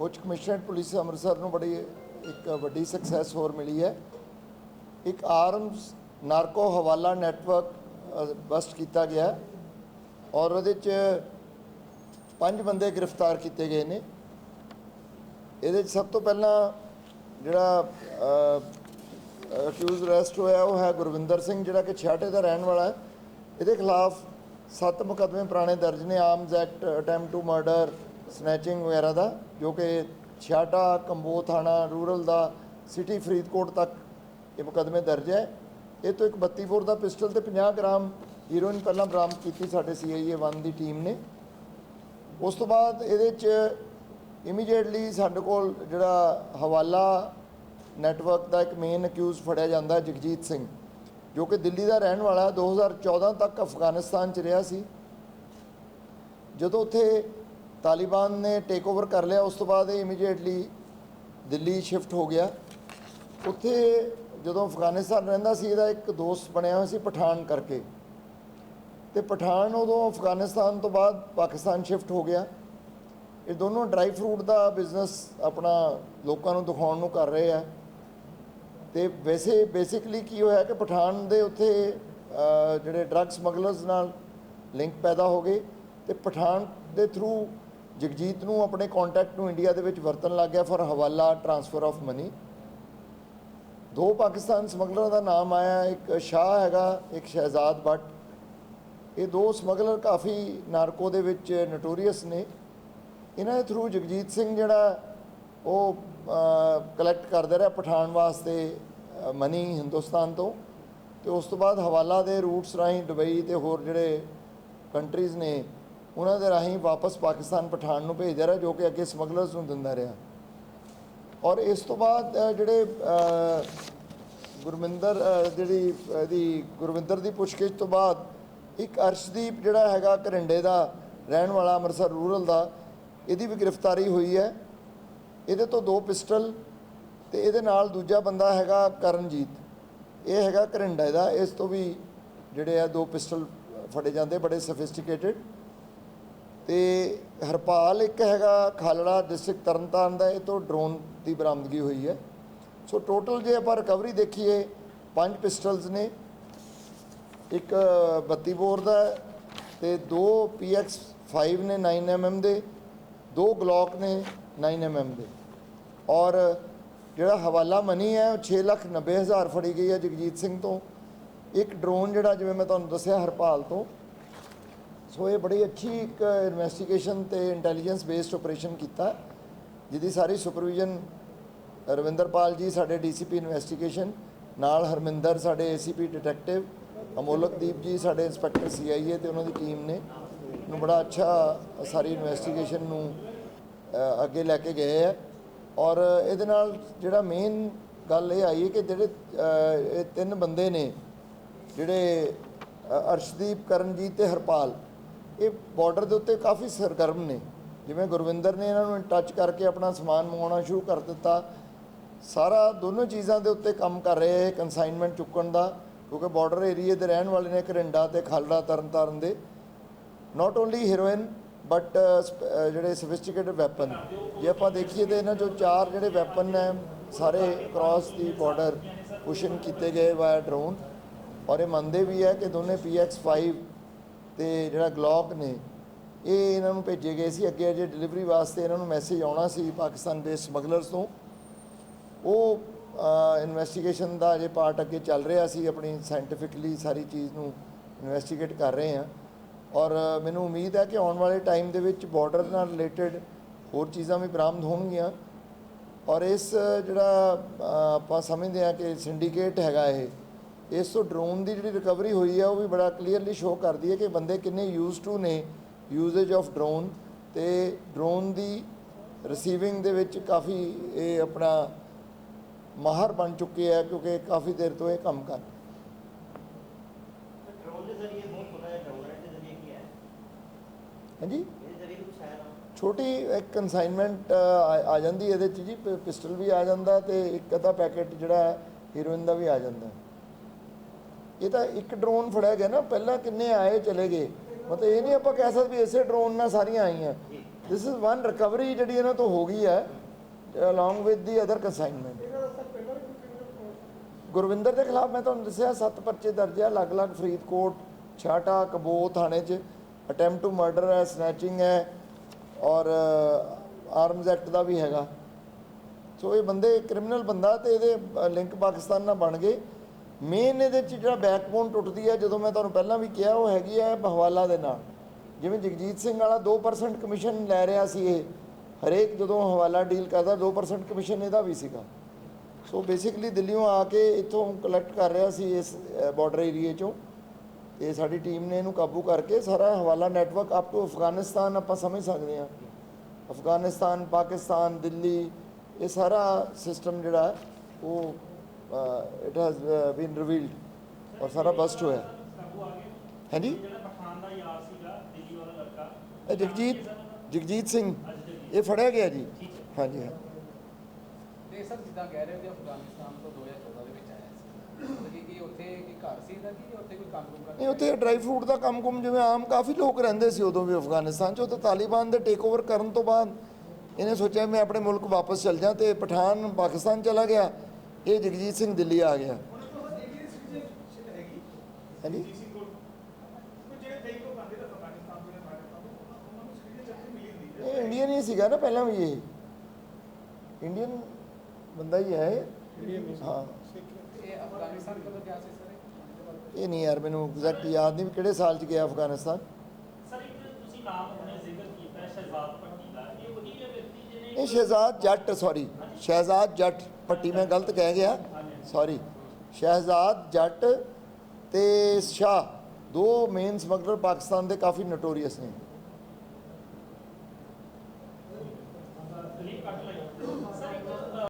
ਉੱਚ commissionerate police Amritsar ਨੂੰ ਬੜੀ ਇੱਕ ਵੱਡੀ ਸਕਸੈਸ ਹੋਰ ਮਿਲੀ ਹੈ। ਇੱਕ ਆਰਮਸ ਨਾਰਕੋ ਹਵਾਲਾ ਨੈਟਵਰਕ ਬਸਟ ਕੀਤਾ ਗਿਆ ਔਰ ਉਹਦੇ ਚ ਪੰਜ ਬੰਦੇ ਗ੍ਰਿਫਤਾਰ ਕੀਤੇ ਗਏ ਨੇ। ਇਹਦੇ ਚ ਸਭ ਤੋਂ ਪਹਿਲਾਂ ਜਿਹੜਾ ਅਕਿਊਜ਼ ਅਰੈਸਟ ਹੋਇਆ ਉਹ ਹੈ ਗੁਰਵਿੰਦਰ ਸਿੰਘ, ਜਿਹੜਾ ਕਿ ਛਿਆਟੇ ਦਾ ਰਹਿਣ ਵਾਲਾ ਹੈ। ਇਹਦੇ ਖਿਲਾਫ ਸੱਤ ਮੁਕੱਦਮੇ ਪੁਰਾਣੇ ਦਰਜ ਨੇ arms act attempt to murder snatching ਵਗੈਰਾ ਦਾ, ਜੋ ਕਿ ਛਿਆਟਾ ਕੰਬੋ ਥਾਣਾ ਰੂਰਲ ਦਾ ਸਿਟੀ ਫਰੀਦਕੋਟ ਤੱਕ ਇਹ ਮੁਕੱਦਮੇ ਦਰਜ ਹੈ। ਇਹ ਤੋਂ ਇੱਕ 32 ਬੋਰ ਦਾ ਪਿਸਟਲ ਤੇ 50 ਗ੍ਰਾਮ ਹੀਰੋਇਨ ਪਹਿਲਾਂ ਬਰਾਮਦ ਕੀਤੀ ਸਾਡੇ ਸੀਆਈਏ 1 ਦੀ ਟੀਮ ਨੇ। ਉਸ ਤੋਂ ਬਾਅਦ ਇਹਦੇ ਚ ਇਮੀਡੀਏਟਲੀ ਸਾਡੇ ਕੋਲ ਜਿਹੜਾ ਹਵਾਲਾ ਨੈਟਵਰਕ ਦਾ ਇੱਕ ਮੇਨ ਅਕਿਊਜ਼ ਫੜਿਆ ਜਾਂਦਾ ਜਗਜੀਤ ਸਿੰਘ, ਜੋ ਕਿ ਦਿੱਲੀ ਦਾ ਰਹਿਣ ਵਾਲਾ ਹੈ। 2014 ਤੱਕ ਅਫਗਾਨਿਸਤਾਨ ਚ ਰਿਹਾ ਸੀ। ਜਦੋਂ ਉੱਥੇ ਤਾਲਿਬਾਨ ਨੇ ਟੇਕ ਓਵਰ ਕਰ ਲਿਆ, ਉਸ ਤੋਂ ਬਾਅਦ ਇਹ ਇਮੀਡੀਏਟਲੀ ਦਿੱਲੀ ਸ਼ਿਫਟ ਹੋ ਗਿਆ। ਉੱਥੇ ਜਦੋਂ ਅਫਗਾਨਿਸਤਾਨ ਰਹਿੰਦਾ ਸੀ, ਇਹਦਾ ਇੱਕ ਦੋਸਤ ਬਣਿਆ ਹੋਇਆ ਸੀ ਪਠਾਨ ਕਰਕੇ। ਤੇ ਪਠਾਨ ਉਦੋਂ ਅਫਗਾਨਿਸਤਾਨ ਤੋਂ ਬਾਅਦ ਪਾਕਿਸਤਾਨ ਸ਼ਿਫਟ ਹੋ ਗਿਆ। ਇਹ ਦੋਨੋਂ ਡਰਾਈ ਫਰੂਟ ਦਾ ਬਿਜ਼ਨਸ ਆਪਣਾ ਲੋਕਾਂ ਨੂੰ ਦਿਖਾਉਣ ਨੂੰ ਕਰ ਰਹੇ ਆ। ਤੇ ਵੈਸੇ ਬੇਸਿਕਲੀ ਕੀ ਹੋਇਆ ਕਿ ਪਠਾਨ ਦੇ ਉੱਥੇ ਜਿਹੜੇ ਡਰੱਗ ਸਮਗਲਰਸ ਨਾਲ ਲਿੰਕ ਪੈਦਾ ਹੋ ਗਏ। ਤੇ ਪਠਾਨ ਦੇ ਥਰੂ ਜਗਜੀਤ ਨੂੰ ਆਪਣੇ ਕੰਟੈਕਟ ਨੂੰ ਇੰਡੀਆ ਦੇ ਵਿੱਚ ਵਰਤਣ ਲੱਗ ਗਿਆ ਫॉर ਹਵਾਲਾ ਟ੍ਰਾਂਸਫਰ ਆਫ ਮਨੀ ਦੋ ਪਾਕਿਸਤਾਨ ਸਮਗਲਰਾਂ ਦਾ ਨਾਮ ਆਇਆ, ਇੱਕ ਸ਼ਾਹ ਹੈਗਾ, ਇੱਕ ਸ਼ਹਿਜ਼ਾਦ ਭੱਟ। ਇਹ ਦੋ ਸਮਗਲਰ ਕਾਫੀ ਨਾਰਕੋ ਦੇ ਵਿੱਚ ਨਟੋਰੀਅਸ ਨੇ। ਇਹਨਾਂ ਦੇ ਥਰੂ ਜਗਜੀਤ ਸਿੰਘ ਜਿਹੜਾ, ਉਹ ਕਲੈਕਟ ਕਰਦਾ ਰਿਹਾ ਪਠਾਨ ਵਾਸਤੇ ਮਨੀ ਹਿੰਦੁਸਤਾਨ ਤੋਂ। ਤੇ ਉਸ ਤੋਂ ਬਾਅਦ ਹਵਾਲਾ ਦੇ ਰੂਟਸ ਰਾਹੀਂ ਦੁਬਈ ਤੇ ਹੋਰ ਜਿਹੜੇ ਕੰਟਰੀਜ਼ ਨੇ ਉਹਨਾਂ ਦੇ ਰਾਹੀਂ ਵਾਪਸ ਪਾਕਿਸਤਾਨ ਪਠਾਨ ਨੂੰ ਭੇਜਦਾ ਰਿਹਾ, ਜੋ ਕਿ ਅੱਗੇ ਸਮਗਲਰਸ ਨੂੰ ਦਿੰਦਾ ਰਿਹਾ। ਔਰ ਇਸ ਤੋਂ ਬਾਅਦ ਜਿਹੜੇ ਗੁਰਮਿੰਦਰ ਜਿਹੜੀ, ਇਹਦੀ ਗੁਰਵਿੰਦਰ ਦੀ ਪੁੱਛਗਿੱਛ ਤੋਂ ਬਾਅਦ, ਇੱਕ ਅਰਸ਼ਦੀਪ ਜਿਹੜਾ ਹੈਗਾ ਘਰਿੰਡੇ ਦਾ ਰਹਿਣ ਵਾਲਾ ਅੰਮ੍ਰਿਤਸਰ ਰੂਰਲ ਦਾ, ਇਹਦੀ ਵੀ ਗ੍ਰਿਫਤਾਰੀ ਹੋਈ ਹੈ। ਇਹਦੇ ਤੋਂ ਦੋ ਪਿਸਟਲ ਤੇ ਇਹਦੇ ਨਾਲ ਦੂਜਾ ਬੰਦਾ ਹੈਗਾ ਕਰਨਜੀਤ। ਇਹ ਹੈਗਾ ਘਰਿੰਡੇ ਦਾ ਇਸ ਤੋਂ ਵੀ ਜਿਹੜੇ ਆ ਦੋ ਪਿਸਟਲ ਫੜੇ ਜਾਂਦੇ, ਬੜੇ ਸਫਿਸਟੀਕੇਟਿਡ। ਤੇ ਹਰਪਾਲ ਇੱਕ ਹੈਗਾ ਖਾਲੜਾ ਡਿਸਟ੍ਰਿਕਟ ਤਰਨਤਾਰਨ ਦਾ, ਇਹ ਤੋਂ ਡਰੋਨ ਦੀ ਬਰਾਮਦਗੀ ਹੋਈ ਹੈ। ਸੋ ਟੋਟਲ ਜੇ ਆਪਾਂ ਰਿਕਵਰੀ ਦੇਖੀਏ, ਪੰਜ ਪਿਸਟਲਸ ਨੇ, ਇੱਕ 32 ਬੋਰ ਦਾ ਹੈ ਤੇ ਦੋ PX5 ਨੇ 9mm ਦੇ, ਦੋ ਗਲੌਕ ਨੇ 9mm ਦੇ। ਔਰ ਜਿਹੜਾ ਹਵਾਲਾ ਮਨੀ ਹੈ, ਉਹ 690000 ਫੜੀ ਗਈ ਹੈ ਜਗਜੀਤ ਸਿੰਘ ਤੋਂ। ਇੱਕ ਡਰੋਨ ਜਿਹੜਾ, ਜਿਵੇਂ ਮੈਂ ਤੁਹਾਨੂੰ ਦੱਸਿਆ ਹਰਪਾਲ ਤੋਂ ਸੋ ਇਹ ਬੜੀ ਅੱਛੀ ਇੱਕ ਇਨਵੈਸਟੀਗੇਸ਼ਨ ਤੇ ਇੰਟੈਲੀਜੈਂਸ ਬੇਸਡ ਆਪਰੇਸ਼ਨ ਕੀਤਾ। ਜਿਹਦੀ ਸਾਰੀ ਸੁਪਰਵੀਜ਼ਨ ਰਵਿੰਦਰਪਾਲ ਜੀ, ਸਾਡੇ ਡੀਸੀਪੀ ਇਨਵੈਸਟੀਗੇਸ਼ਨ ਨਾਲ ਹਰਮਿੰਦਰ, ਸਾਡੇ ਏਸੀਪੀ ਡਿਟੈਕਟਿਵ ਅਮੋਲਕਦੀਪ ਜੀ, ਸਾਡੇ ਇੰਸਪੈਕਟਰ ਸੀਆਈਏ ਤੇ ਉਹਨਾਂ ਦੀ ਟੀਮ ਨੇ। ਨੂੰ ਬੜਾ ਅੱਛਾ ਸਾਰੀ ਇਨਵੈਸਟੀਗੇਸ਼ਨ ਨੂੰ ਅੱਗੇ ਲੈ ਕੇ ਗਏ ਆ। ਔਰ ਇਹਦੇ ਨਾਲ ਜਿਹੜਾ ਮੇਨ ਗੱਲ ਇਹ ਆਈ ਹੈ ਕਿ ਜਿਹੜੇ ਇਹ ਤਿੰਨ ਬੰਦੇ ਨੇ, ਜਿਹੜੇ ਅਰਸ਼ਦੀਪ, ਕਰਨਜੀਤ ਤੇ ਹਰਪਾਲ ਇਹ ਬਾਰਡਰ ਦੇ ਉੱਤੇ ਕਾਫੀ ਸਰਗਰਮ ਨੇ। ਜਿਵੇਂ ਗੁਰਵਿੰਦਰ ਨੇ ਇਹਨਾਂ ਨੂੰ ਟੱਚ ਕਰਕੇ ਆਪਣਾ ਸਮਾਨ ਮੰਗਵਾਉਣਾ ਸ਼ੁਰੂ ਕਰ ਦਿੱਤਾ। ਸਾਰਾ ਦੋਨੋਂ ਚੀਜ਼ਾਂ ਦੇ ਉੱਤੇ ਕੰਮ ਕਰ ਰਹੇ ਹੈ ਕਨਸਾਈਨਮੈਂਟ ਚੁੱਕਣ ਦਾ, ਕਿਉਂਕਿ ਬਾਰਡਰ ਏਰੀਆ ਦੇ ਰਹਿਣ ਵਾਲੇ ਨੇ ਘਰਿੰਡਾ ਤੇ ਖਾਲੜਾ ਤਰਨਤਾਰਨ ਦੇ। ਨਾਟ ਓਨਲੀ ਹੀਰੋਇਨ ਬਟ ਜਿਹੜੇ ਸਫਿਸਟੀਕੇਟਡ ਵੈਪਨ ਜੇ ਆਪਾਂ ਦੇਖੀਏ ਤੇ ਇਹਨਾਂ ਚੋਂ ਚਾਰ ਜਿਹੜੇ ਵੈਪਨ ਨੇ, ਸਾਰੇ ਕ੍ਰਾਸ ਦੀ ਬਾਰਡਰ ਪੁਸ਼ਨ ਕੀਤੇ ਗਏ ਵਾਇਆ ਡਰੋਨ ਔਰ ਇਹ ਮੰਨਦੇ ਵੀ ਹੈ ਕਿ ਦੋਨੇ PX5 ਤੇ ਜਿਹੜਾ ਗਲੌਕ ਨੇ, ਇਹ ਇਹਨਾਂ ਨੂੰ ਭੇਜੇ ਗਏ ਸੀ। ਅੱਗੇ ਅਜੇ ਡਿਲੀਵਰੀ ਵਾਸਤੇ ਇਹਨਾਂ ਨੂੰ ਮੈਸੇਜ ਆਉਣਾ ਸੀ ਪਾਕਿਸਤਾਨ ਦੇ ਸਮਗਲਰਸ ਤੋਂ। ਉਹ ਇਨਵੈਸਟੀਗੇਸ਼ਨ ਦਾ ਅਜੇ ਪਾਰਟ ਅੱਗੇ ਚੱਲ ਰਿਹਾ ਸੀ। ਆਪਣੀ ਸਾਇੰਟੀਫਿਕਲੀ ਸਾਰੀ ਚੀਜ਼ ਨੂੰ ਇਨਵੈਸਟੀਗੇਟ ਕਰ ਰਹੇ ਹਾਂ। ਔਰ ਮੈਨੂੰ ਉਮੀਦ ਹੈ ਕਿ ਆਉਣ ਵਾਲੇ ਟਾਈਮ ਦੇ ਵਿੱਚ ਬਾਰਡਰ ਨਾਲ ਰਿਲੇਟਡ ਹੋਰ ਚੀਜ਼ਾਂ ਵੀ ਬਰਾਮਦ ਹੋਣਗੀਆਂ। ਔਰ ਇਸ ਜਿਹੜਾ ਆਪਾਂ ਸਮਝਦੇ ਹਾਂ ਕਿ ਸਿੰਡੀਕੇਟ ਹੈਗਾ ਇਹ। ਇਸ ਤੋਂ ਡਰੋਨ ਦੀ ਜਿਹੜੀ ਰਿਕਵਰੀ ਹੋਈ ਹੈ ਉਹ ਵੀ ਬੜਾ ਕਲੀਅਰਲੀ ਸ਼ੋ ਕਰਦੀ ਹੈ ਕਿ ਬੰਦੇ ਕਿੰਨੇ ਯੂਜ਼ ਟੂ ਨੇ ਯੂਜ਼ੇਜ ਆਫ ਡਰੋਨ ਤੇ ਡਰੋਨ ਦੀ ਰਿਸੀਵਿੰਗ ਦੇ ਵਿੱਚ ਕਾਫੀ ਇਹ ਆਪਣਾ ਮਾਹਰ ਬਣ ਚੁੱਕੇ ਆ ਕਿਉਂਕਿ ਕਾਫੀ ਦੇਰ ਤੋਂ ਇਹ ਕੰਮ ਕਰ ਡਰੋਨ ਦੇ ਜ਼ਰੀਏ ਬਹੁਤ ਡਰੋਨ ਕੀ ਹੈ। ਹਾਂਜੀ? ਛੋਟੀ ਇੱਕ ਕਨਸਾਈਨਮੈਂਟ ਆ ਜਾਂਦੀ ਇਹਦੇ ਚ ਜੀ ਪਿਸਟਲ ਵੀ ਆ ਜਾਂਦਾ ਤੇ ਇੱਕ ਅੱਧਾ ਪੈਕੇਟ ਜਿਹੜਾ ਹੀਰੋਇਨ ਦਾ ਵੀ ਆ ਜਾਂਦਾ। ਇਹ ਤਾਂ ਇੱਕ ਡਰੋਨ ਫੜਿਆ ਗਿਆ ਨਾ ਪਹਿਲਾਂ ਕਿੰਨੇ ਆਏ ਚਲੇ ਗਏ। ਮਤਲਬ ਇਹ ਨਹੀਂ ਆਪਾਂ ਕਹਿ ਸਕਦੇ ਵੀ ਇਸੇ ਡਰੋਨ ਨਾਲ ਸਾਰੀਆਂ ਆਈਆਂ। ਦਿਸ ਇਜ਼ ਵਨ ਰਿਕਵਰੀ ਜਿਹੜੀ ਇਹਨਾਂ ਤੋਂ ਹੋ ਗਈ ਹੈ along with the other consignment Gurvinder ਦੇ ਖਿਲਾਫ ਮੈਂ ਤੁਹਾਨੂੰ ਦੱਸਿਆ ਸੱਤ ਪਰਚੇ ਦਰਜ ਹੈ ਅਲੱਗ-ਅਲੱਗ ਫਰੀਦਕੋਟ ਛਾਟਾ ਕਬੋ ਥਾਣੇ 'ਚ। ਅਟੈਂਪਟ ਟੂ ਮਰਡਰ ਹੈ ਸਨੈਚਿੰਗ ਹੈ ਔਰ ਆਰਮਸ ਐਕਟ ਦਾ ਵੀ ਹੈਗਾ। ਸੋ ਇਹ ਬੰਦੇ ਕ੍ਰਿਮੀਨਲ ਬੰਦਾ ਤੇ ਇਹਦੇ ਲਿੰਕ ਪਾਕਿਸਤਾਨ ਨਾਲ ਬਣ ਗਏ। ਮੇਨ ਇਹਦੇ 'ਚ ਜਿਹੜਾ ਬੈਕਬੋਨ ਟੁੱਟਦੀ ਹੈ ਜਦੋਂ ਮੈਂ ਤੁਹਾਨੂੰ ਪਹਿਲਾਂ ਵੀ ਕਿਹਾ, ਉਹ ਹੈਗੀ ਹੈ ਹਵਾਲਾ ਦੇ ਨਾਲ। ਜਿਵੇਂ ਜਗਜੀਤ ਸਿੰਘ ਵਾਲਾ 2% ਕਮਿਸ਼ਨ ਲੈ ਰਿਹਾ ਸੀ ਇਹ। ਹਰੇਕ ਜਦੋਂ ਹਵਾਲਾ ਡੀਲ ਕਰਦਾ 2% ਕਮਿਸ਼ਨ ਇਹਦਾ ਵੀ ਸੀਗਾ। ਸੋ ਬੇਸਿਕਲੀ ਦਿੱਲੀੋਂ ਆ ਕੇ ਇੱਥੋਂ ਕਲੈਕਟ ਕਰ ਰਿਹਾ ਸੀ ਇਸ ਬਾਰਡਰ ਏਰੀਏ ਚੋਂ। ਤੇ ਸਾਡੀ ਟੀਮ ਨੇ ਇਹਨੂੰ ਕਾਬੂ ਕਰਕੇ ਸਾਰਾ ਹਵਾਲਾ ਨੈਟਵਰਕ ਅਪ ਟੂ ਅਫਗਾਨਿਸਤਾਨ ਆਪਾਂ ਸਮਝ ਸਕਦੇ ਹਾਂ। ਅਫਗਾਨਿਸਤਾਨ, ਪਾਕਿਸਤਾਨ, ਦਿੱਲੀ, ਇਹ ਸਾਰਾ ਸਿਸਟਮ ਜਿਹੜਾ ਉਹ ਇਟ ਹੈਜ਼ ਬੀਨ ਰਿਵੀਲਡ ਔਰ ਸਾਰਾ ਬਸਟ ਹੋਇਆ। ਲੜਕਾ ਇਹ ਜਗਜੀਤ ਜਗਜੀਤ ਸਿੰਘ। ਇਹ ਫੜਿਆ ਗਿਆ ਜੀ। ਹਾਂਜੀ ਹਾਂ। ਤੇ ਸਰ ਜਿੱਦਾਂ ਕਹਿ ਰਹੇ ਹੋ ਕਿ ਅਫਗਾਨਿਸਤਾਨ ਤੋਂ 2014 ਦੇ ਵਿੱਚ ਆਇਆ ਸੀ। ਕਿ ਉੱਥੇ ਕੀ ਘਰ ਸੀ ਇਹਦਾ ਕਿ ਉੱਥੇ ਕੋਈ ਕੰਮ ਕੁਮ ਨਹੀਂ ਉੱਥੇ ਡਰਾਈ ਫਰੂਟ ਦਾ ਕੰਮ ਕੁਮ ਜਿਵੇਂ ਆਮ ਕਾਫੀ ਲੋਕ ਰਹਿੰਦੇ ਸੀ ਉਦੋਂ ਵੀ ਅਫਗਾਨਿਸਤਾਨ 'ਚ। ਉਹ ਤਾਂ ਤਾਲਿਬਾਨ ਦੇ ਟੇਕ ਓਵਰ ਕਰਨ ਤੋਂ ਬਾਅਦ ਇਹਨੇ ਸੋਚਿਆ ਮੈਂ ਆਪਣੇ ਮੁਲਕ ਵਾਪਸ ਚਲ ਜਾ ਤੇ ਪਠਾਨ ਪਾਕਿਸਤਾਨ ਚਲਾ ਗਿਆ। ਇਹ ਜਗਜੀਤ ਸਿੰਘ ਦਿੱਲੀ ਆ ਗਿਆ। ਹਾਂਜੀ? ਇਹ ਇੰਡੀਅਨ ਹੀ ਸੀਗਾ ਨਾ ਪਹਿਲਾਂ ਵੀ ਇਹ। ਇੰਡੀਅਨ ਬੰਦਾ ਹੀ ਹੈ। ਹਾਂ ਇਹ ਅਫਗਾਨਿਸਤਾਨ ਕਦੋਂ ਗਿਆ ਸੀ ਸਰ? ਇਹ? ਇਹ ਨਹੀਂ ਯਾਰ ਮੈਨੂੰ ਐਗਜ਼ੈਕਟ ਯਾਦ ਨਹੀਂ ਵੀ ਕਿਹੜੇ ਸਾਲ 'ਚ ਗਿਆ ਅਫਗਾਨਿਸਤਾਨ। ਸਰ ਇੱਕ ਤੁਸੀਂ ਨਾਮ ਆਪਣੇ ਜ਼ਿਕਰ ਕੀਤਾ ਹੈ ਸ਼ਹਿਜ਼ਾਦ ਭੱਟੀ ਦਾ। ਇਹ ਉਹੀ ਹੈ ਵਿਅਕਤੀ ਜਿਹਨੇ ਇਹ ਸ਼ਹਿਜ਼ਾਦ ਜੱਟ ਸੌਰੀ ਸ਼ਹਿਜ਼ਾਦ ਜੱਟ। ਭੱਟੀ ਮੈਂ ਗਲਤ ਕਹਿ ਗਿਆ। ਸੌਰੀ ਸ਼ਹਿਜ਼ਾਦ, ਜੱਟ ਤੇ ਸ਼ਾਹ, ਦੋ ਮੇਨ ਸਮਗਲਰ ਪਾਕਿਸਤਾਨ ਦੇ ਕਾਫੀ ਨੋਟੋਰੀਅਸ ਨੇ।